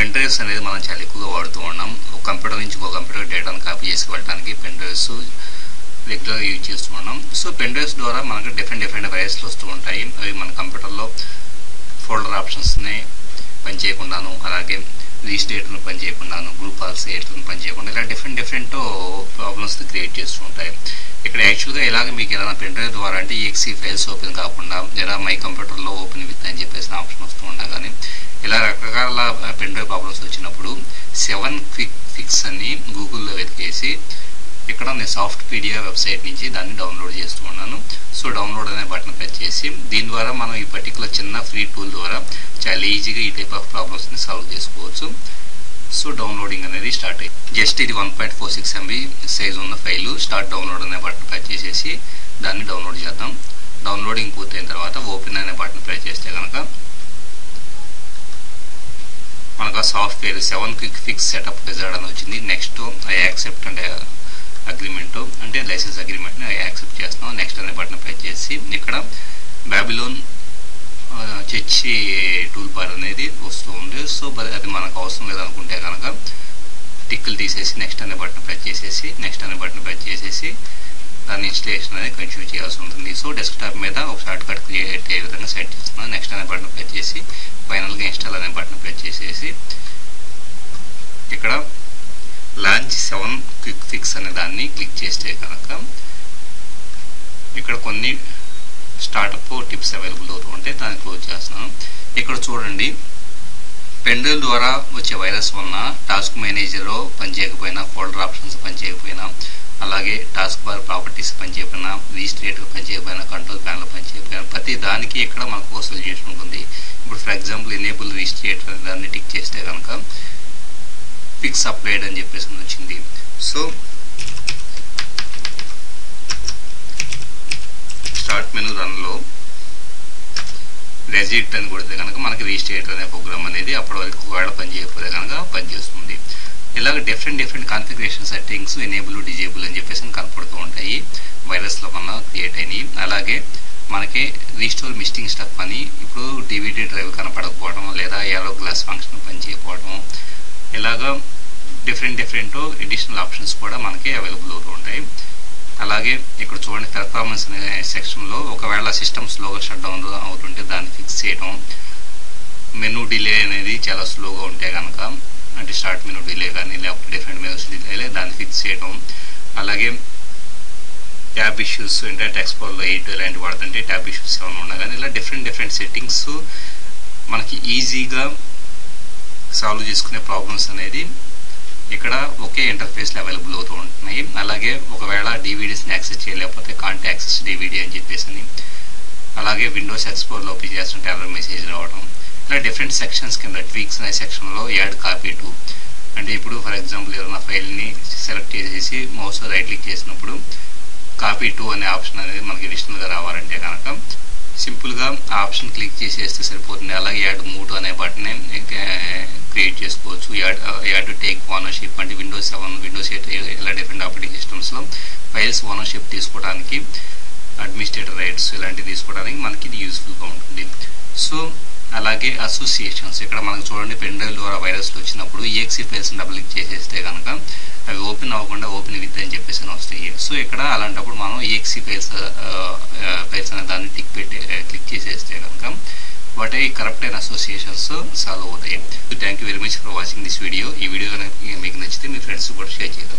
Pen drives అనేది మనం చాలా ఎక్కువగా వాడుతూ ఉన్నాం. ఒక కంప్యూటర్ నుంచి ఒక కంప్యూటర్ డేటాను కాపీ చేసి వెళ్ళడానికి పెన్ డ్రైవ్స్ రెగ్యులర్గా యూజ్ చేస్తూ ఉన్నాం. సో పెన్ డ్రైవ్స్ ద్వారా మనకు డిఫరెంట్ డిఫరెంట్ వైరస్లు వస్తూ ఉంటాయి. అవి మన కంప్యూటర్లో ఫోల్డర్ ఆప్షన్స్ని పనిచేయకుండాను అలాగే రిజిస్ట్రేటర్ను పనిచేయకుండాను గ్రూప్ పాలసీ పని చేయకుండా ఇలా డిఫరెంట్ డిఫరెంట్ ప్రాబ్లమ్స్ క్రియేట్ చేస్తూ ఉంటాయి. ఇక్కడ యాక్చువల్గా ఇలాగ మీకు ఏదైనా పెన్ డ్రైవ్ ద్వారా అంటే ఈఎక్సీ ఫైల్స్ ఓపెన్ కాకుండా ఎలా మై కంప్యూటర్లో ఓపెన్ విత్ అని చెప్పేసి ఆప్షన్ వస్తూ ఉన్నా కానీ ఇలా రకరకాల పెన్ డ్రైవ్ ప్రాబ్లమ్స్ వచ్చినప్పుడు సెవెన్ క్విక్ ఫిక్స్ అని గూగుల్లో వెతికేసి ఇక్కడ నేను సాఫ్ట్ పీడియా వెబ్సైట్ నుంచి దాన్ని డౌన్లోడ్ చేస్తూ ఉన్నాను సో డౌన్లోడ్ అనే బటన్ ప్రెస్ చేసి దీని ద్వారా మనం ఈ పర్టికులర్ చిన్న ఫ్రీ టూల్ ద్వారా చాలా ఈజీగా ఈ టైప్ ఆఫ్ ప్రాబ్లమ్స్ని సాల్వ్ చేసుకోవచ్చు. సో డౌన్లోడింగ్ అనేది స్టార్ట్ అయ్యింది జస్ట్ ఇది one point four six MB size ఉన్న ఫైలు స్టార్ట్ డౌన్లోడ్ అనే బటన్ ప్రెస్ చేసేసి దాన్ని డౌన్లోడ్ చేద్దాం. డౌన్లోడింగ్ పూర్తయిన తర్వాత ఓపెన్ అనే బటన్ ప్రెస్ చేస్తే కనుక మనకు ఆ software seven quick fix setup wizard అని వచ్చింది. నెక్స్ట్ ఐ యాక్సెప్ట్ అంటే అగ్రిమెంట్ అంటే లైసెన్స్ అగ్రిమెంట్ని యాక్సెప్ట్ చేస్తున్నాం. నెక్స్ట్ అనే బటన్ ప్రెస్ చేసి ఇక్కడ బ్యాబిలోన్ చర్చి టూల్ బార్ అనేది వస్తూ ఉంది. సో అది మనకు అవసరం లేదనుకుంటే కనుక టిక్కులు తీసేసి నెక్స్ట్ అనే బటన్ ప్రెస్ చేసేసి నెక్స్ట్ అనే బటన్ ప్రెస్ చేసేసి దాని ఇన్స్టలేషన్ అనేది కంటిన్యూ చేయాల్సి ఉంటుంది. సో డెస్క్టాప్ మీద ఒక షార్ట్ కట్ క్రియేట్ అయ్యే విధంగా సెట్ చేస్తున్నాను నెక్స్ట్ అనే బటన్ ప్రెస్ చేసి ఫైనల్గా ఇన్స్టాల్ అనే బటన్ ప్రెస్ చేసేసి ఇక్కడ లాంచ్ సెవెన్ క్విక్ ఫిక్స్ అనే దాన్ని క్లిక్ చేస్తే కనుక ఇక్కడ కొన్ని స్టార్టప్ టిప్స్ అవైలబుల్ అవుతూ ఉంటే దాన్ని క్లోజ్ చేస్తున్నాను. ఇక్కడ చూడండి పెండల్ ద్వారా వచ్చే వైరస్ వలన టాస్క్ మేనేజర్ పనిచేయకపోయినా ఫోల్డర్ ఆప్షన్స్ పనిచేయకపోయినా అలాగే టాస్క్ బార్ ప్రాపర్టీస్ పనిచేయకపోయినా రిజిస్ట్రేటర్ పనిచేయకపోయినా కంట్రోల్ ప్యానల్ పనిచేయకపోయినా ప్రతి దానికి ఇక్కడ మనకు సొల్యూషన్ ఉంటుంది. ఇప్పుడు ఫర్ ఎగ్జాంపుల్ ఎనేబుల్ రిజిస్ట్రేటర్ దాన్ని టిక్ చేస్తే కనుక ఫిక్స్ అప్లైడ్ అని చెప్పేసి వచ్చింది. సో స్టార్ట్ మెను రన్లో రెజిట్ అని కొడితే కనుక మనకి రిజిస్ట్రేటర్ అనే ప్రోగ్రామ్ అనేది అప్పటి వరకు ఒకవేళ పని చేయకపోతే కనుక పనిచేస్తుంది ఇలాగ different different configuration settings enable disable అని చెప్పేసి కనపడుతూ ఉంటాయి. వైరస్లో మన క్రియేట్ అయినాయి. అలాగే మనకి రీస్టోర్ మిస్టింగ్ స్టఫ్ అని ఇప్పుడు డివిడి డ్రైవ్ కనపడకపోవడం లేదా ఎలో గ్లాస్ ఫంక్షన్ పనిచేయకపోవడం ఇలాగా డిఫరెంట్ డిఫరెంట్ ఎడిషనల్ ఆప్షన్స్ కూడా మనకి అవైలబుల్ అవుతూ ఉంటాయి. అలాగే ఇక్కడ చూడండి పెర్ఫార్మెన్స్ అనే సెక్షన్లో ఒకవేళ సిస్టమ్ స్లోగా షట్ డౌన్ అవుతుంటే దాన్ని ఫిక్స్ చేయడం మెనూ డిలే అనేది చాలా స్లోగా ఉంటే కనుక అంటే స్టార్ట్ మెనూ డిలే కానీ లేకపోతే డిఫరెంట్ మెనూస్ డిలే దాన్ని ఫిక్స్ చేయడం అలాగే ట్యాబ్ ఇష్యూస్ ఇంటర్నెట్ ఎక్స్పోర్లో ఎయిట్ ఇలాంటి వాడుతుంటే ట్యాబ్ ఇష్యూస్ ఏమైనా ఉన్నా కానీ ఇలా డిఫరెంట్ డిఫరెంట్ సెట్టింగ్స్ మనకి ఈజీగా సాల్వ్ చేసుకునే ప్రాబ్లమ్స్ అనేది ఇక్కడ ఒకే ఇంటర్ఫేస్లో అవైలబుల్ అవుతూ ఉంటున్నాయి. అలాగే ఒకవేళ డివిడీస్ని యాక్సెస్ చేయలేకపోతే కాంట్ యాక్సెస్ డివిడీ అని చెప్పేసి అలాగే విండోస్ ఎక్స్పోర్లో ఓపెన్ చేస్తుంటే ఎర్రర్ మెసేజ్ రావడం ఇలా డిఫరెంట్ సెక్షన్స్ కింద ట్వీక్స్ అనే సెక్షన్లో యాడ్ కాపీ టు అంటే ఇప్పుడు ఫర్ ఎగ్జాంపుల్ ఏదైనా ఫైల్ని సెలెక్ట్ చేసేసి మౌస్ రైట్ క్లిక్ చేసినప్పుడు కాపీ టు అనే ఆప్షన్ అనేది మనకి అడిషనల్గా రావాలంటే కనుక సింపుల్గా ఆ ఆప్షన్ క్లిక్ చేసేస్తే సరిపోతుంది. అలాగే యాడ్ మూడు అనే బటన్ని క్రియేట్ చేసుకోవచ్చు. యాడ్ యాడ్ టేక్ ఓనర్షిప్ అంటే విండోస్ సెవెన్ విండోస్ ఎయిట్ ఇలా డిఫరెంట్ ఆపరేటింగ్ సిస్టమ్స్లో ఫైల్స్ ఓనర్షిప్ తీసుకోవడానికి అడ్మినిస్ట్రేటర్ రైట్స్ ఇలాంటివి తీసుకోవడానికి మనకి ఇది యూస్ఫుల్గా ఉంటుంది. సో అలాగే అసోసియేషన్స్ ఇక్కడ మనకు చూడండి పెన్ డ్రైవ్ ద్వారా వైరస్లు వచ్చినప్పుడు ఈఎక్సీ ఫేస్ని డబుల్ చేసేస్తే కనుక అవి ఓపెన్ అవ్వకుండా ఓపెన్ విత్ అని చెప్పేసి వస్తాయి. సో ఇక్కడ అలాంటప్పుడు మనం ఈఎక్సీ ఫైల్స్ ఫైల్స్ అనే దాన్ని టిక్ పెట్టి క్లిక్ చేసేస్తే కనుక వాటి కరప్ట్ అయిన అసోసియేషన్స్ సాల్వ్ అవుతాయి. Thank you very much for watching this video ఈ వీడియో మీకు నచ్చితే మీ ఫ్రెండ్స్ కూడా షేర్ చేయగలరు